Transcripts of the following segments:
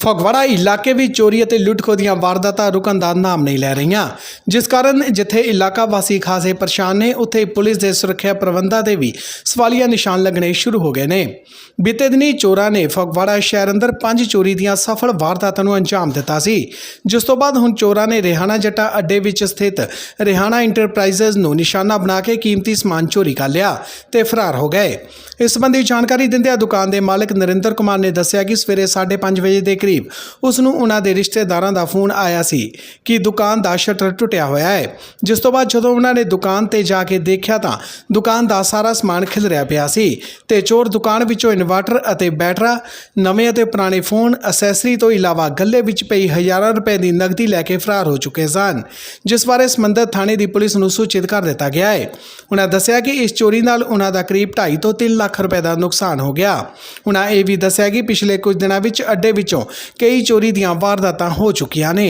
ਫਗਵਾੜਾ ਇਲਾਕੇ ਵਿੱਚ ਚੋਰੀ ਅਤੇ ਲੁੱਟਖੋ ਦੀਆਂ ਵਾਰਦਾਤਾਂ ਰੁਕਣ ਦਾ ਨਾਮ ਨਹੀਂ ਲੈ ਰਹੀਆਂ। ਜਿਸ ਕਾਰਨ ਜਿੱਥੇ ਇਲਾਕਾ ਵਾਸੀ ਖਾਸੇ ਪਰੇਸ਼ਾਨ ਨੇ, ਉੱਥੇ ਪੁਲਿਸ ਦੇ ਸੁਰੱਖਿਆ ਪ੍ਰਬੰਧਾਂ ਦੇ ਵੀ ਸਵਾਲੀਆ ਨਿਸ਼ਾਨ ਲੱਗਣੇ ਸ਼ੁਰੂ ਹੋ ਗਏ ਨੇ। ਬੀਤੇ ਦਿਨੀ ਚੋਰਾਂ ਨੇ ਫਗਵਾੜਾ ਸ਼ਹਿਰ ਅੰਦਰ ਪੰਜ ਚੋਰੀ ਦੀਆਂ ਸਫਲ ਵਾਰਦਾਤਾਂ ਨੂੰ ਅੰਜਾਮ ਦਿੱਤਾ ਸੀ। ਜਿਸ ਤੋਂ ਬਾਅਦ ਹੁਣ ਚੋਰਾਂ ਨੇ ਰਿਹਾਨਾ ਜੱਟਾ ਅੱਡੇ ਵਿੱਚ ਸਥਿਤ ਰਿਹਾਨਾ ਇੰਟਰਪ੍ਰਾਈਜ਼ਸ ਨੂੰ ਨਿਸ਼ਾਨਾ ਬਣਾ ਕੇ ਕੀਮਤੀ ਸਮਾਨ ਚੋਰੀ ਕਰ ਲਿਆ ਤੇ ਫਰਾਰ ਹੋ ਗਏ। ਇਸ ਸੰਬੰਧੀ ਜਾਣਕਾਰੀ ਦਿੰਦਿਆਂ ਦੁਕਾਨ ਦੇ ਮਾਲਕ ਨਰਿੰਦਰ ਕੁਮਾਰ ਨੇ ਦੱਸਿਆ ਕਿ ਸਵੇਰੇ 5:30 ਵਜੇ ਦੇ ਕਰੀਬ। ਉਸ ਨੂੰ ਉਹਨਾਂ ਦੇ ਰਿਸ਼ਤੇਦਾਰਾਂ ਦਾ ਫੋਨ ਆਇਆ ਸੀ ਕਿ ਦੁਕਾਨ ਦਾ ਸ਼ਟਰ ਟੁੱਟਿਆ ਹੋਇਆ ਹੈ। ਜਿਸ ਤੋਂ ਬਾਅਦ ਜਦੋਂ ਉਹਨਾਂ ਨੇ ਦੁਕਾਨ ਤੇ ਜਾ ਕੇ ਦੇਖਿਆ ਤਾਂ ਦੁਕਾਨ ਦਾ ਸਾਰਾ ਸਮਾਨ ਖਿਲਰਿਆ ਪਿਆ ਸੀ ਤੇ ਚੋਰ ਦੁਕਾਨ ਵਿੱਚੋਂ ਇਨਵਰਟਰ ਅਤੇ ਬੈਟਰਾ, ਨਵੇਂ ਅਤੇ ਪੁਰਾਣੇ ਫੋਨ, ਅਸੈਸਰੀ ਤੋਂ ਇਲਾਵਾ ਗੱਲੇ ਵਿੱਚ ਪਈ ਹਜ਼ਾਰਾਂ ਰੁਪਏ ਦੀ ਨਕਦੀ ਲੈ ਕੇ ਫਰਾਰ ਹੋ ਚੁੱਕੇ ਸਨ, ਜਿਸ ਬਾਰੇ ਸੰਬੰਧਿਤ ਥਾਣੇ ਦੀ ਪੁਲਿਸ ਨੂੰ ਸੂਚਿਤ ਕਰ ਦਿੱਤਾ ਗਿਆ ਹੈ। ਉਹਨਾਂ ਦੱਸਿਆ ਕਿ ਇਸ ਚੋਰੀ ਨਾਲ ਉਹਨਾਂ ਦਾ ਕਰੀਬ 2.5 ਤੋਂ 3 ਲੱਖ ਰੁਪਏ ਦਾ ਨੁਕਸਾਨ ਹੋ ਗਿਆ। ਉਹਨਾਂ ਇਹ ਵੀ ਦੱਸਿਆ ਕਿ ਪਿਛਲੇ ਕੁਝ ਦਿਨਾਂ ਵਿੱਚ ਅੱਡੇ ਵਿੱਚੋਂ ਕਈ ਚੋਰੀ ਦੀਆਂ ਵਾਰਦਾਤਾਂ ਹੋ ਚੁੱਕੀਆਂ ਨੇ।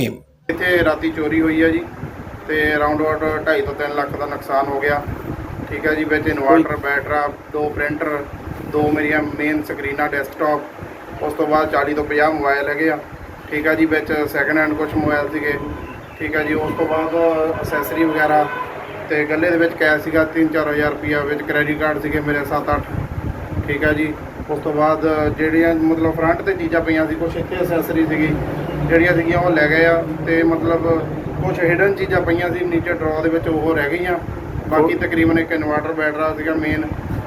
ਇੱਥੇ ਰਾਤੀ ਚੋਰੀ ਹੋਈ ਹੈ ਜੀ ਤੇ ਅਰਾਊਂਡ ਅਬਾਊਟ 2.5 ਤੋਂ 3 ਲੱਖ ਦਾ ਨੁਕਸਾਨ ਹੋ ਗਿਆ। ਠੀਕ ਹੈ ਜੀ ਵਿੱਚ ਇਨਵਰਟਰ ਬੈਟਰਾ ਦੋ ਪ੍ਰਿੰਟਰ ਦੋ ਮੇਰੀਆਂ ਮੇਨ ਸਕਰੀਨਾਂ ਡੈਸਕਟਾਪ ਉਸ ਤੋਂ ਬਾਅਦ 40 ਤੋਂ 50 ਮੋਬਾਈਲ ਹੈਗੇ ਆ। ਠੀਕ ਹੈ ਜੀ ਵਿੱਚ ਸੈਕੰਡ ਹੈਂਡ ਕੁਝ ਮੋਬਾਈਲ ਸੀਗੇ। ਠੀਕ ਹੈ ਜੀ ਉਸ ਤੋਂ ਬਾਅਦ ਅਸੈਸਰੀ ਵਗੈਰਾ ਤੇ ਗੱਲੇ ਦੇ ਵਿੱਚ ਕੈਸ਼ ਸੀਗਾ 3-4000 ਰੁਪਇਆ ਵਿੱਚ ਕ੍ਰੈਡਿਟ ਕਾਰਡ ਸੀਗੇ ਮੇਰੇ 7-8 ਠੀਕ ਹੈ ਜੀ ਉਸ ਤੋਂ ਬਾਅਦ ਜਿਹੜੀਆਂ ਮਤਲਬ ਫਰੰਟ ਤੇ ਚੀਜ਼ਾਂ ਪਈਆਂ ਸੀ ਕੁਝ ਇੱਥੇ ਅਸੈਸਰੀ ਸੀਗੀ ਜਿਹੜੀਆਂ ਸੀਗੀਆਂ ਉਹ ਲੈ ਗਏ ਆ ਤੇ ਮਤਲਬ ਕੁਝ ਹਿਡਨ ਚੀਜ਼ਾਂ ਪਈਆਂ ਸੀ ਨੀਚੇ ਡਰਾਅ ਦੇ ਵਿੱਚ ਉਹ ਰਹਿ ਗਈਆਂ। ਬਾਕੀ ਤਕਰੀਬਨ ਇੱਕ ਇਨਵਰਟਰ ਬੈਟਰਾ ਸੀਗਾ ਮੇਨ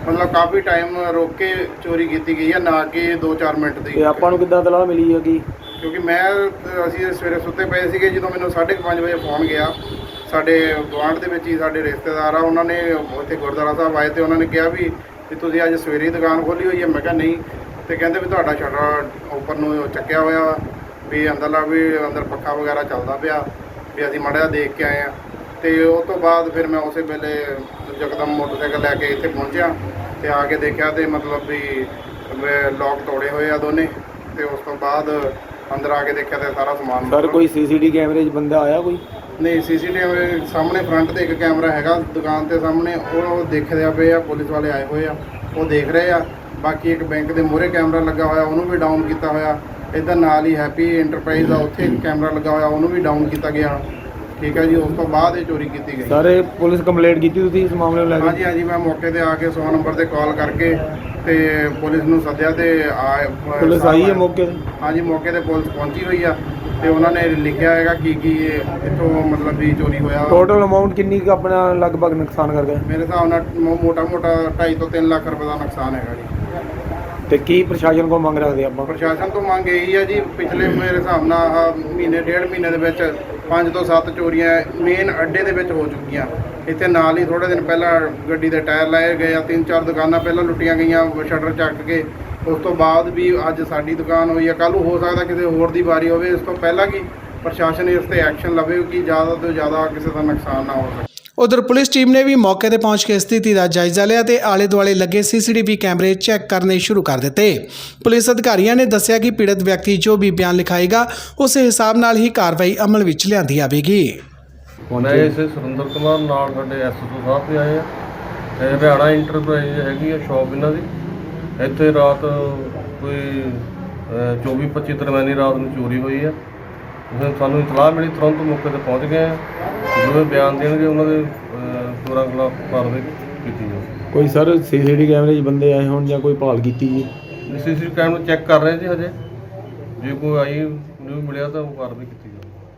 ਮਤਲਬ ਕਾਫੀ ਟਾਈਮ ਰੋਕ ਕੇ ਚੋਰੀ ਕੀਤੀ ਗਈ ਹੈ ਨਾ ਕਿ 2-4 ਮਿੰਟ ਦੀ। ਤੇ ਆਪਾਂ ਨੂੰ ਕਿੱਦਾਂ ਤਲਾਹ ਮਿਲੀ ਹੈਗੀ? ਕਿਉਂਕਿ ਮੈਂ ਅਸੀਂ ਸਵੇਰੇ ਸੁੱਤੇ ਪਏ ਸੀਗੇ ਜਦੋਂ ਮੈਨੂੰ 5:30 ਵਜੇ ਫੋਨ ਗਿਆ। ਸਾਡੇ ਗੁਆਂਢ ਦੇ ਵਿੱਚ ਹੀ ਸਾਡੇ ਰਿਸ਼ਤੇਦਾਰ ਆ ਉਹਨਾਂ ਨੇ ਉੱਥੇ ਗੁਰਦੁਆਰਾ ਸਾਹਿਬ ਆਏ ਤੇ ਉਹਨਾਂ ਨੇ ਕਿਹਾ ਵੀ ਵੀ ਤੁਸੀਂ ਅੱਜ ਸਵੇਰੇ ਦੁਕਾਨ ਖੋਲੀ ਹੋਈ ਹੈ। ਮੈਂ ਕਿਹਾ ਨਹੀਂ। ਤੇ ਕਹਿੰਦੇ ਵੀ ਤੁਹਾਡਾ ਸ਼ਟਰ ਉੱਪਰ ਨੂੰ ਚੱਕਿਆ ਹੋਇਆ ਵਾ, ਵੀ ਅੰਦਰਲਾ ਵੀ ਅੰਦਰ ਪੱਖਾ ਵਗੈਰਾ ਚੱਲਦਾ ਪਿਆ ਵੀ ਅਸੀਂ ਮੜਿਆ ਦੇਖ ਕੇ ਆਏ ਆ ਤੇ ਉਸ ਤੋਂ ਬਾਅਦ ਫਿਰ ਮੈਂ ਉਸੇ ਵੇਲੇ ਜਕਦਮ ਮੋਟਰਸਾਈਕਲ ਲੈ ਕੇ ਇੱਥੇ ਪਹੁੰਚਿਆ ਤੇ ਆ ਕੇ ਦੇਖਿਆ ਤੇ ਮਤਲਬ ਵੀ ਲੋਕ ਤੋੜੇ ਹੋਏ ਆ ਦੋਨੇ। ਤੇ ਉਸ ਤੋਂ ਬਾਅਦ ਅੰਦਰ ਆ ਕੇ ਦੇਖਿਆ ਤੇ ਸਾਰਾ ਸਮਾਨ ਸਰ ਕੋਈ ਸੀਸੀਟੀ ਕੈਮਰੇ 'ਚ ਬੰਦਾ ਆਇਆ ਕੋਈ? ਨਹੀਂ ਸੀਸੀਟੀਵੀ ਸਾਹਮਣੇ ਫਰੰਟ ਤੇ ਇੱਕ ਕੈਮਰਾ ਹੈਗਾ ਦੁਕਾਨ ਦੇ ਸਾਹਮਣੇ ਉਹ ਦੇਖਦੇ ਆ ਪਏ ਆ ਪੁਲਿਸ ਵਾਲੇ ਆਏ ਹੋਏ ਆ ਉਹ ਦੇਖ ਰਹੇ ਆ। ਬਾਕੀ ਇੱਕ ਬੈਂਕ ਦੇ ਮੂਹਰੇ ਕੈਮਰਾ ਲੱਗਾ ਹੋਇਆ ਉਹਨੂੰ ਵੀ ਡਾਊਨ ਕੀਤਾ ਹੋਇਆ। ਇੱਧਰ ਨਾਲ ਹੀ ਹੈਪੀ ਇੰਟਰਪ੍ਰਾਈਜ਼ ਆ ਉੱਥੇ ਕੈਮਰਾ ਲੱਗਾ ਹੋਇਆ ਉਹਨੂੰ ਵੀ ਡਾਊਨ ਕੀਤਾ ਗਿਆ। ਠੀਕ ਹੈ ਜੀ ਉਸ ਤੋਂ ਬਾਅਦ ਇਹ ਚੋਰੀ ਕੀਤੀ ਗਈ। ਸਰ ਇਹ ਪੁਲਿਸ ਕੰਪਲੇਂਟ ਕੀਤੀ ਤੁਸੀਂ ਇਸ ਮਾਮਲੇ ਨੂੰ ਲੈ ਕੇ? ਹਾਂਜੀ ਹਾਂਜੀ ਮੈਂ ਮੌਕੇ ਤੇ ਆ ਕੇ 100 ਨੰਬਰ ਤੇ ਕਾਲ ਕਰਕੇ ਤੇ ਪੁਲਿਸ ਨੂੰ ਸੱਦਿਆ ਤੇ ਆ ਪੁਲਿਸ ਆਈ ਹੈ ਮੌਕੇ ਤੇ? ਹਾਂਜੀ ਮੌਕੇ ਤੇ ਪੁਲਿਸ ਪਹੁੰਚੀ ਹੋਈ ਆ ਤੇ ਉਹਨਾਂ ਨੇ ਲਿਖਿਆ ਹੈਗਾ ਕੀ ਕੀ ਇੱਥੋਂ ਮਤਲਬ ਵੀ ਚੋਰੀ ਹੋਇਆ। ਟੋਟਲ ਅਮਾਉਂਟ ਕਿੰਨੀ ਕੁ ਆਪਣਾ ਲਗਭਗ ਨੁਕਸਾਨ ਕਰ ਗਏ? ਮੇਰੇ ਹਿਸਾਬ ਨਾਲ ਮੋਟਾ ਮੋਟਾ 2.5 ਤੋਂ 3 ਲੱਖ ਰੁਪਏ ਦਾ ਨੁਕਸਾਨ ਹੈਗਾ ਜੀ। ਤੇ ਕੀ ਪ੍ਰਸ਼ਾਸਨ ਕੋਲ ਮੰਗ ਰੱਖਦੇ ਆਪਾਂ? ਪ੍ਰਸ਼ਾਸਨ ਤੋਂ ਮੰਗ ਇਹੀ ਹੈ ਜੀ ਪਿਛਲੇ ਮੇਰੇ ਹਿਸਾਬ ਨਾਲ ਆਹ ਮਹੀਨੇ ਡੇਢ ਮਹੀਨੇ ਦੇ ਵਿੱਚ 5 ਤੋਂ 7 ਚੋਰੀਆਂ ਮੇਨ ਅੱਡੇ ਦੇ ਵਿੱਚ ਹੋ ਚੁੱਕੀਆਂ। ਇੱਥੇ ਨਾਲ ਹੀ ਥੋੜੇ ਦਿਨ ਪਹਿਲਾਂ ਗੱਡੀ ਦੇ ਟਾਇਰ ਲਾਏ ਗਏ ਆ, ਤਿੰਨ ਚਾਰ ਦੁਕਾਨਾਂ ਪਹਿਲਾਂ ਲੁੱਟੀਆਂ ਗਈਆਂ, ਸ਼ਟਰ ਚੱਕ ਕੇ। ਉਸ ਤੋਂ ਬਾਅਦ ਵੀ ਅੱਜ ਸਾਡੀ ਦੁਕਾਨ ਹੋਈ ਆ। ਕੱਲ੍ਹ ਨੂੰ ਹੋ ਸਕਦਾ ਕਿਸੇ ਹੋਰ ਦੀ ਵਾਰੀ ਹੋਵੇ। ਇਸ ਤੋਂ ਪਹਿਲਾਂ ਕਿ ਪ੍ਰਸ਼ਾਸਨ ਇਸ ਤੇ ਐਕਸ਼ਨ ਲਵੇ ਕਿ ਜ਼ਿਆਦਾ ਤੋਂ ਜ਼ਿਆਦਾ ਕਿਸੇ ਦਾ ਨੁਕਸਾਨ ਨਾ ਹੋ ਸਕੇ। ਉਧਰ ਪੁਲਿਸ ਟੀਮ ਨੇ ਵੀ ਮੌਕੇ ਤੇ ਪਹੁੰਚ ਕੇ ਸਥਿਤੀ ਦਾ ਜਾਇਜ਼ਾ ਲਿਆ ਤੇ ਆਲੇ ਦੁਆਲੇ ਲੱਗੇ ਸੀਸੀਟੀਵੀ ਕੈਮਰੇ ਚੈੱਕ ਕਰਨੇ ਸ਼ੁਰੂ ਕਰ ਦਿੱਤੇ। ਪੁਲਿਸ ਅਧਿਕਾਰੀਆਂ ਨੇ ਦੱਸਿਆ ਕਿ ਪੀੜਤ ਵਿਅਕਤੀ ਜੋ ਵੀ ਬਿਆਨ ਲਿਖਾਏਗਾ, ਉਸ ਹਿਸਾਬ ਨਾਲ ਹੀ ਕਾਰਵਾਈ ਅਮਲ ਵਿੱਚ ਲਿਆਂਦੀ ਜਾਵੇਗੀ। ਮੈਂ ਇਸੇ ਸੁਰਿੰਦਰ ਕੁਮਾਰ, ਨਾਲ ਸਾਡੇ ਐਸਐਸਓ ਸਾਹਿਬ ਤੇ ਆਏ ਆ। ਤੇ ਹਰਿਆਣਾ ਇੰਟਰਪ੍ਰਾਈਜ਼ ਹੈਗੀ ਆ ਸ਼ਾਪ ਇਹਨਾਂ ਦੀ। ਇੱਥੇ ਰਾਤ ਕੋਈ 24 25 ਦਰਮਿਆਨੀ ਰਾਤ ਨੂੰ ਚੋਰੀ ਹੋਈ ਆ। ਉਸ ਸਾਨੂੰ ਇਤਲਾਹ ਮਿਲੀ, ਤੁਰੰਤ ਮੌਕੇ ਤੇ ਪਹੁੰਚ ਗਏ ਆ। ਜੋ ਇਹ ਬਿਆਨ ਦੇਣਗੇ ਉਹਨਾਂ ਦੇ ਅਹ, ਚੋਰਾਂ ਖਿਲਾਫ ਕਾਰਵਾਈ ਕੀਤੀ ਜਾਊ। ਕੋਈ ਸਰ ਸੀਸੀਟੀ ਕੈਮਰੇ 'ਚ ਬੰਦੇ ਆਏ ਹੋਣ ਜਾਂ ਕੋਈ ਭਾਲ ਕੀਤੀ ਜੀ? ਸੀਸੀਟੀਵੀ ਕੈਮਰਾ ਚੈੱਕ ਕਰ ਰਹੇ ਜੀ ਹਜੇ। ਜੇ ਕੋਈ ਆਈ ਨਿਊ ਮਿਲਿਆ ਤਾਂ ਉਹ ਕਾਰਵਾਈ ਕੀਤੀ ਜਾਊ।